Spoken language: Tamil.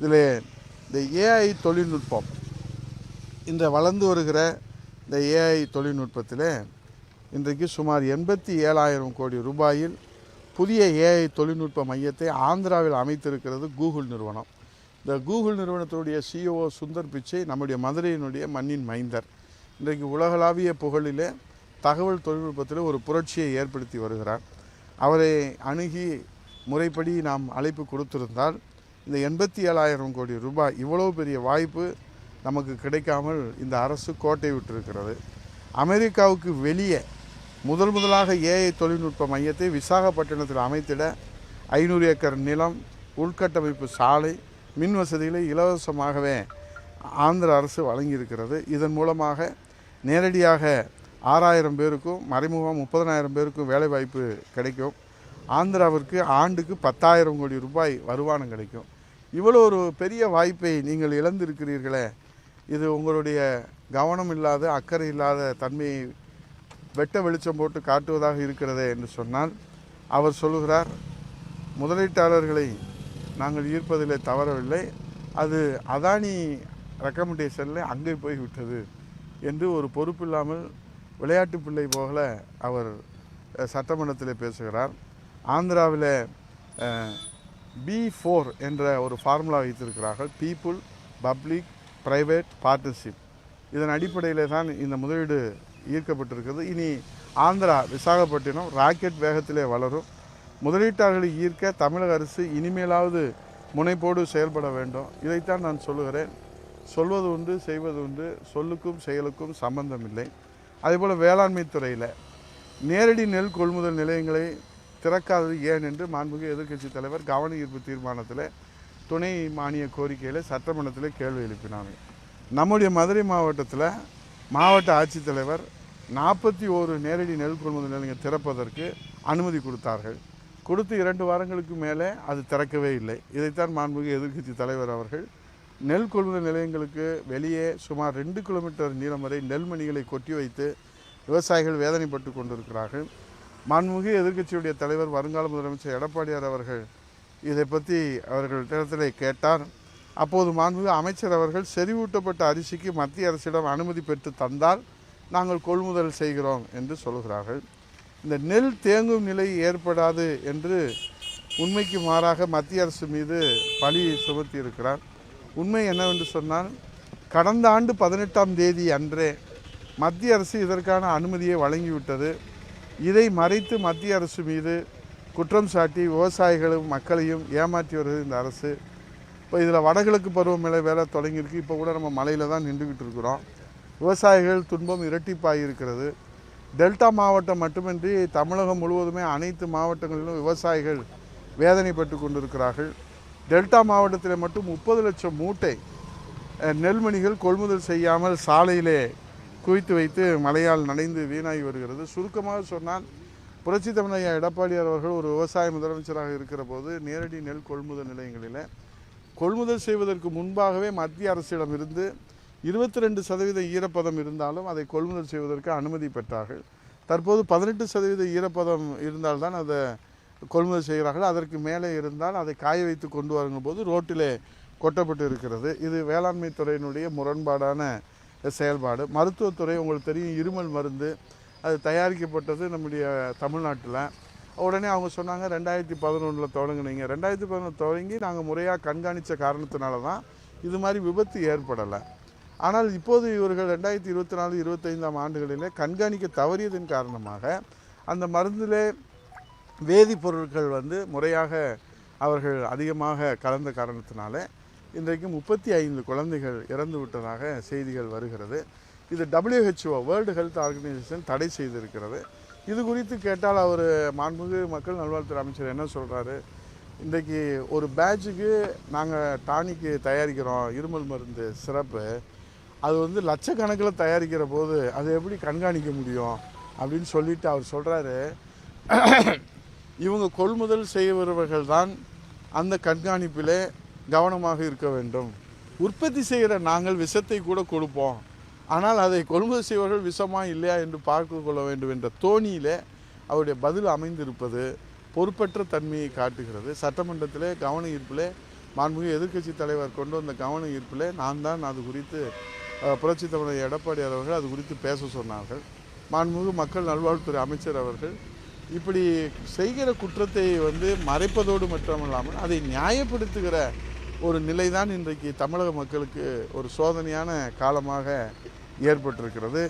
இதில் இந்த ஏஐ தொழில்நுட்பம். இந்த வளர்ந்து வருகிற இந்த ஏஐ தொழில்நுட்பத்தில் இன்றைக்கு சுமார் எண்பத்தி ஏழாயிரம் கோடி ரூபாயில் புதிய ஏஐ தொழில்நுட்ப மையத்தை ஆந்திராவில் அமைத்திருக்கிறது கூகுள் நிறுவனம். இந்த கூகுள் நிறுவனத்துடைய சிஇஓ சுந்தர் பிச்சை நம்முடைய மதுரையினுடைய மண்ணின் மைந்தர். இன்றைக்கு உலகளாவிய புகழிலே தகவல் தொழில்நுட்பத்தில் ஒரு புரட்சியை ஏற்படுத்தி வருகிறார். அவரை அணுகி முறைப்படி நாம் அழைப்பு கொடுத்திருந்தால் இந்த எண்பத்தி ஏழாயிரம் கோடி ரூபாய் இவ்வளோ பெரிய வாய்ப்பு நமக்கு கிடைக்காமல் இந்த அரசு கோட்டை விட்டிருக்கிறது. அமெரிக்காவுக்கு வெளியே முதல் முதலாக ஏஐ தொழில்நுட்ப மையத்தை விசாகப்பட்டினத்தில் அமைத்திட ஐநூறு ஏக்கர் நிலம் உள்கட்டமைப்பு சாலை மின் வசதிகளை இலவசமாகவே ஆந்திர அரசு வழங்கியிருக்கிறது. இதன் மூலமாக நேரடியாக ஆறாயிரம் பேருக்கும் மறைமுகம் முப்பதனாயிரம் பேருக்கும் வேலைவாய்ப்பு கிடைக்கும். ஆந்திராவிற்கு ஆண்டுக்கு பத்தாயிரம் கோடி ரூபாய் வருமானம் கிடைக்கும். இவ்வளோ ஒரு பெரிய வாய்ப்பை நீங்கள் இழந்திருக்கிறீர்களே. இது உங்களுடைய கவனம் இல்லாத அக்கறை இல்லாத தன்மையை வெட்ட வெளிச்சம் போட்டு காட்டுவதாக இருக்கிறதே என்று சொன்னால் அவர் சொல்லுகிறார் முதலீட்டாளர்களை நாங்கள் ஈர்ப்பதில் தவறவில்லை. அது அதானி ரெக்கமெண்டேஷனில் அங்கே போய் விட்டது என்று ஒரு பொறுப்பில்லாமல் விளையாட்டு பிள்ளை போல அவர் சட்டமன்றத்தில் பேசுகிறார். ஆந்திராவில் பி ஃபோர் என்ற ஒரு ஃபார்முலா வைத்திருக்கிறார்கள். பீப்புள் பப்ளிக் பிரைவேட் பார்ட்னர்ஷிப் இதன் அடிப்படையில் தான் இந்த முதலீடு ஈர்க்கப்பட்டிருக்கிறது. இனி ஆந்திரா விசாகப்பட்டினம் ராக்கெட் வேகத்திலே வளரும். முதலீட்டாளர்களை ஈர்க்க தமிழக அரசு இனிமேலாவது முனைப்போடு செயல்பட வேண்டும். இதைத்தான் நான் சொல்லுகிறேன். சொல்வது உண்டு செய்வது உண்டு. சொல்லுக்கும் செயலுக்கும் சம்பந்தம் இல்லை அதேபோல் வேளாண்மை துறையில் நேரடி நெல் கொள்முதல் நிலையங்களை திறக்காதது ஏன் என்று மாண்புமிகு எதிர்க்கட்சி தலைவர் கவன ஈர்ப்பு தீர்மானத்தில் துணை மானிய கோரிக்கையில் சட்டமன்றத்தில் கேள்வி எழுப்பினாங்க நம்முடைய மதுரை மாவட்டத்தில் மாவட்ட ஆட்சித்தலைவர் நாற்பத்தி ஓரு நேரடி நெல் கொள்முதல் நிலையங்கள் திறப்பதற்கு அனுமதி கொடுத்தார்கள். கொடுத்து இரண்டு வாரங்களுக்கு மேலே அது திறக்கவே இல்லை. இதைத்தான் மாண்புமிகு எதிர்க்கட்சி தலைவர் அவர்கள் நெல் கொள்முதல் நிலையங்களுக்கு வெளியே சுமார் ரெண்டு கிலோமீட்டர் நீளம் வரை நெல்மணிகளை கொட்டி வைத்து விவசாயிகள் வேதனைப்பட்டு கொண்டிருக்கிறார்கள். மாண்புமிகு எதிர்க்கட்சியுடைய தலைவர் வருங்கால முதலமைச்சர் எடப்பாடியார் அவர்கள் இதை பற்றி அவர்கள் இடத்திலே கேட்டார். அப்போது மாண்புமிகு அமைச்சர் அவர்கள் செறிவூட்டப்பட்ட அரிசிக்கு மத்திய அரசிடம் அனுமதி பெற்று தந்தால் நாங்கள் கொள்முதல் செய்கிறோம் என்று சொல்கிறார்கள் இந்த நெல் தேங்கும் நிலை ஏற்படாது என்று உண்மைக்கு மாறாக மத்திய அரசு மீது பழி சுமத்தி இருக்கிறார் உண்மை என்னவென்று சொன்னால் கடந்த ஆண்டு பதினெட்டாம் தேதி அன்றே மத்திய அரசு இதற்கான அனுமதியை வழங்கிவிட்டது. இதை மறைத்து மத்திய அரசு மீது குற்றம் சாட்டி விவசாயிகளும் மக்களையும் ஏமாற்றி வருது இந்த அரசு. இப்போ இதில் வடகிழக்கு பருவமழை வேலை தொடங்கியிருக்கு. இப்போ கூட நம்ம மலையில் தான் நின்றுக்கிட்டு இருக்கிறோம். விவசாயிகள் துன்பம் இரட்டிப்பாகி இருக்கிறது. டெல்டா மாவட்டம் மட்டுமின்றி தமிழகம் முழுவதுமே அனைத்து மாவட்டங்களிலும் விவசாயிகள் வேதனைப்பட்டு கொண்டிருக்கிறார்கள். டெல்டா மாவட்டத்தில் மட்டும் முப்பது லட்சம் மூட்டை நெல்மணிகள் கொள்முதல் செய்யாமல் சாலையிலே குவித்து வைத்து மழையால் நனைந்து வீணாகி வருகிறது. சுருக்கமாக சொன்னால் புரட்சி தமிழையா எடப்பாடியார் அவர்கள் ஒரு விவசாய முதலமைச்சராக இருக்கிற போது நேரடி நெல் கொள்முதல் நிலையங்களில் கொள்முதல் செய்வதற்கு முன்பாகவே மத்திய அரசிடம் இருந்து இருபத்தி ரெண்டு சதவீத ஈரப்பதம் இருந்தாலும் அதை கொள்முதல் செய்வதற்கு அனுமதி பெற்றார்கள். தற்போது பதினெட்டு சதவீத ஈரப்பதம் இருந்தால்தான் அதை கொள்முதல் செய்கிறார்கள். அதற்கு மேலே இருந்தால் அதை காய வைத்து கொண்டு வருங்க போது ரோட்டிலே கொட்டப்பட்டு இருக்கிறது. இது வேளாண்மை துறையினுடைய முரண்பாடான செயல்பாடு. மருத்துவத்துறை உங்களுக்கு தெரியும் இருமல் மருந்து அது தயாரிக்கப்பட்டது நம்முடைய தமிழ்நாட்டில். உடனே அவங்க சொன்னாங்க ரெண்டாயிரத்தி பதினொன்றில் தொடங்குனீங்க. ரெண்டாயிரத்தி பதினொன்று தொடங்கி நாங்கள் முறையாக கண்காணித்த காரணத்தினால தான் இது மாதிரி விபத்து ஏற்படலை. ஆனால் இப்போது இவர்கள் ரெண்டாயிரத்தி இருபத்தி நாலு இருபத்தைந்தாம் ஆண்டுகளிலே கண்காணிக்க தவறியதன் காரணமாக அந்த மருந்திலே வேதிப்பொருட்கள் வந்து முறையாக அவர்கள் அதிகமாக கலந்த காரணத்தினாலே இன்றைக்கு முப்பத்தி ஐந்து குழந்தைகள் இறந்து விட்டதாக செய்திகள் வருகிறது. இது டபிள்யூஹெச்ஓ வேர்ல்டு ஹெல்த் ஆர்கனைசேஷன் தடை செய்திருக்கிறது. இது குறித்து கேட்டால் அவர் மாண்புமிகு மக்கள் நல்வாழ்வுத்துறை அமைச்சர் என்ன சொல்கிறாரு இன்றைக்கு ஒரு பேட்சுக்கு நாங்கள் டானிக்கு தயாரிக்கிறோம் இருமல் மருந்து சிறப்பு அது வந்து லட்சக்கணக்கில் தயாரிக்கிற போது அதை எப்படி கண்காணிக்க முடியும் அப்படின்னு சொல்லிட்டு அவர் சொல்கிறாரு இவங்க கொள்முதல் செய்வர்கள் தான் அந்த கண்காணிப்பிலே கவனமாக இருக்க வேண்டும். உற்பத்தி செய்கிற நாங்கள் விஷத்தை கூட கொடுப்போம். ஆனால் அதை கொள்முதல் செய்வர்கள் விஷமா இல்லையா என்று பார்த்து கொள்ள வேண்டும் என்ற தோணியில் அவருடைய பதில் அமைந்திருப்பது பொறுப்பற்ற தன்மையை காட்டுகிறது. சட்டமன்றத்திலே கவன ஈர்ப்பிலே மாண்புமிகு எதிர்க்கட்சி தலைவர் கொண்டு வந்த கவன ஈர்ப்பில் நான் தான் அது குறித்து புரட்சி தமிழர் எடப்பாடி அவர்கள் அது குறித்து பேச சொன்னார்கள். மாண்புமிகு மக்கள் நல்வாழ்வுத்துறை அமைச்சர் அவர்கள் இப்படி செய்கிற குற்றத்தை வந்து மறைப்பதோடு மட்டுமல்லாமல் அதை நியாயப்படுத்துகிற ஒரு நிலைதான் இன்றைக்கு தமிழக மக்களுக்கு ஒரு சோதனையான காலமாக ஏற்பட்டிருக்கிறது.